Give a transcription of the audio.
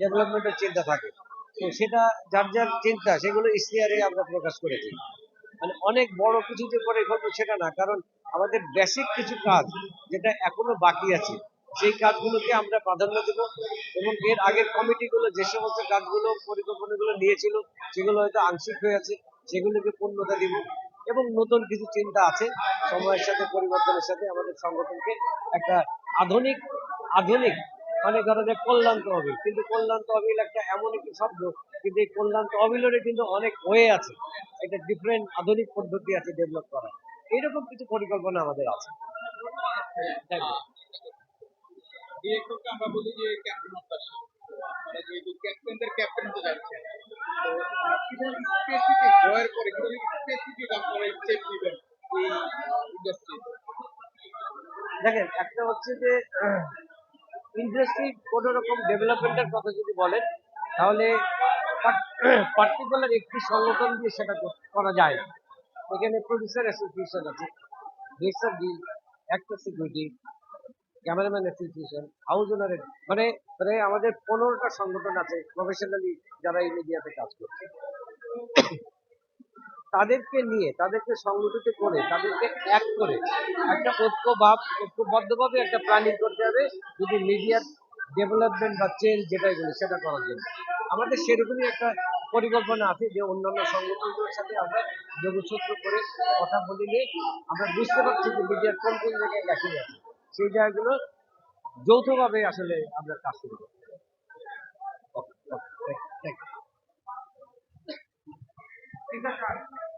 ডেভেলপমেন্টের চিন্তা থাকে। তো সেটা যার যার চিন্তা, সেগুলো ইশতেহারে আমরা প্রকাশ করেছি মানে অনেক বড় কিছু যে করে ফেলব সেটা না, কারণ আমাদের বেসিক কিছু কাজ যেটা এখনও বাকি আছে, সেই কাজগুলোকে আমরা প্রাধান্য দেব এবং এর আগের কমিটিগুলো যে সমস্ত কাজগুলো, পরিকল্পনাগুলো নিয়েছিল, সেগুলো হয়তো আংশিক হয়ে আছে, সেগুলোকে পূর্ণতা দিব এবং নতুন কিছু চিন্তা আছে, সময়ের সাথে, পরিবর্তনের সাথে আমাদের সংগঠনকে একটা আধুনিক আধুনিক মানে ধরো যে কল্যাণ তহবিল। কিন্তু কল্যাণ তহবিল একটা এমন একটি শব্দ কিন্তু এই কল্যাণ তহবিলের কিন্তু অনেক হয়ে আছে। একটা ডিফারেন্ট আধুনিক পদ্ধতি আছে ডেভেলপ করা এইরকম কিছু পরিকল্পনা আমাদের আছে। ডিরেক্টরকে আমরা বলি যে ক্যাপ্টেন অফ দ্য শিপ যেহেতু ক্যাপ্টেনদের ক্যাপ্টেন হতে যাচ্ছে। তো কীভাবে স্পেসিফিক জয়ের পরে কীভাবে স্পেসিফিক আপনারা স্টেপ নেবেন এই ইন্ডাস্ট্রিতে দেখেন একটা হচ্ছে যে ইন্ডাস্ট্রি কোন রকম ডেভেলপমেন্টের কথা যদি বলেন, তাহলে পার্টিকুলার একটি সংগঠন দিয়ে সেটা করা যায় না। এখানে প্রডিউসার অ্যাসোসিয়েশন আছে রেসার Gill actor security cameraman association house owner মানে মানে আমাদের পনেরোটা সংগঠন আছে প্রফেশনালি যারা এই মিডিয়াতে কাজ করছে। তাদেরকে নিয়ে, তাদেরকে সংগঠিত করে, তাদেরকে এক করে। একটা ঐক্য ভাব ঐক্যবদ্ধভাবে একটা প্ল্যানিং করতে হবে, যদি মিডিয়ার ডেভেলপমেন্ট বা চেঞ্জ যেটাই বলি, সেটা করার জন্য। আমাদের সেরকমই একটা পরিকল্পনা আছে যে অন্যান্য সংগঠনগুলোর সাথে আমরা যোগসূত্র করে কথা বলে নিয়ে আমরা বুঝতে পারছি যে মিডিয়ার কোন কোন জায়গায় ল্যাকিং আছে। সেই জায়গাগুলো যৌথভাবে আসলে আমরা কাজ শুরু